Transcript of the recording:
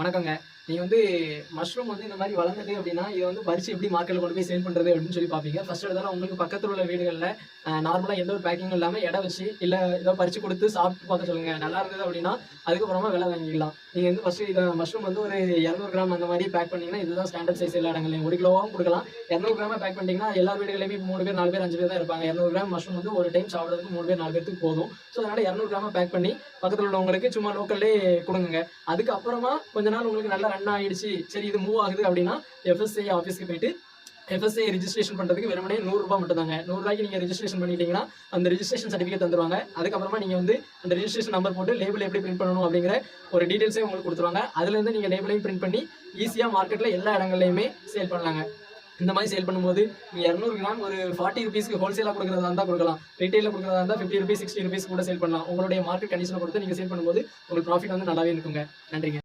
வணக்கங்க. நீ வந்து மஷ்ரூம் வந்து இந்த மாதிரி வளர்ந்தது அப்படின்னா இதை வந்து பறிச்சு எப்படி மார்க்கெட்ல கொண்டு போய் சேல் பண்றது அப்படின்னு சொல்லி பாப்பீங்க ஃபர்ஸ்ட் எடுத்தாலும் உங்களுக்கு பக்கத்துல உள்ள வீடுகளில் நார்மலாக எந்த ஒரு பேக்கிங் இல்லாமல் இடம் வச்சு இல்லை ஏதோ பறிச்சு கொடுத்து சாப்பிட்டு பார்க்க சொல்லுங்க நல்லா இருந்தது அப்படின்னா அதுக்கப்புறமா விலை வாங்கிக்கலாம். நீங்க வந்து ஃபர்ஸ்ட் இதை மஷ்ரூம் வந்து ஒரு இரநூறு கிராம் அந்த மாதிரி பேக் பண்ணீங்கன்னா இதுதான் ஸ்டாண்டர்ட் சைஸ் எல்லா இடங்களையும் ஒரு கிலோவாகவும் கொடுக்கலாம். இரநூறு கிராம பேக் பண்ணிட்டீங்கன்னா எல்லா வீடுகளையுமே மூணு பேர் நாலு பேர் அஞ்சு பேர் தான் இருப்பாங்க. இரநூறு கிராம் மஷ்ரூம் வந்து ஒரு டைம் சாப்பிடுறதுக்கு மூணு பேர் நாலு பேருக்கு போதும். ஸோ அதனால இரநூறு கிராம் பேக் பண்ணி பக்கத்தில் உள்ளவங்களுக்கு சும்மா லோக்கல்லே கொடுங்க அதுக்கப்புறமா கொஞ்ச நாள் உங்களுக்கு நல்லா ரன் ஆயிடுச்சு. சரி இது மூவ் ஆகுது அப்படின்னா எஃப்எஸ்ஐ ஆஃபீஸ்க்கு போயிட்டு எஃப்எஸ்ஐ ரிஜிஸ்ட்ரேஷன் பண்ணுறதுக்கு வெறுமனே நூறுரூபா மட்டும் தாங்க. நூறுரூவாய்க்கு நீங்கள் ரிஜிஸ்ட்ரேஷன் பண்ணிட்டீங்கன்னா அந்த ரிஜிஸ்ட்ரேஷன் சர்டிஃபிகேட் தந்துருவாங்க. அதுக்கப்புறமா நீங்கள் வந்து அந்த ரிஜிஸ்ட்ரேஷன் நம்பர் போட்டு லேபிள் எப்படி பிரிண்ட் பண்ணணும் அப்படிங்கிற ஒரு டீட்டெயில்ஸே உங்களுக்கு கொடுத்துருவாங்க. அதுலேருந்து நீங்கள் லேபிளையும் பிரிண்ட் பண்ணி ஈஸியாக மார்க்கெட்டில் எல்லா இடங்கள்லையுமே சேல் பண்ணலாங்க. இந்த மாதிரி சேல் பண்ணும்போது நீங்கள் இரநூறு கிராம் ஒரு ஃபார்ட்டி ருபீஸ்க்கு ஹோல்சேலாக கொடுக்குறதா இருந்தால் கொடுக்கலாம். ரீட்டைலில் கொடுக்குறதா இருந்தால் ஃபிஃப்டி ருபீஸ் சிக்ஸ்டி ருபீஸ் கூட சேல் பண்ணலாம். உங்களுடைய மார்க்கெட் கண்டிஷனை பொறுத்து நீங்கள் சேல் பண்ணும்போது உங்களுக்கு ப்ராஃபிட் வந்து நல்லாவே இருக்குங்க. நன்றிங்க.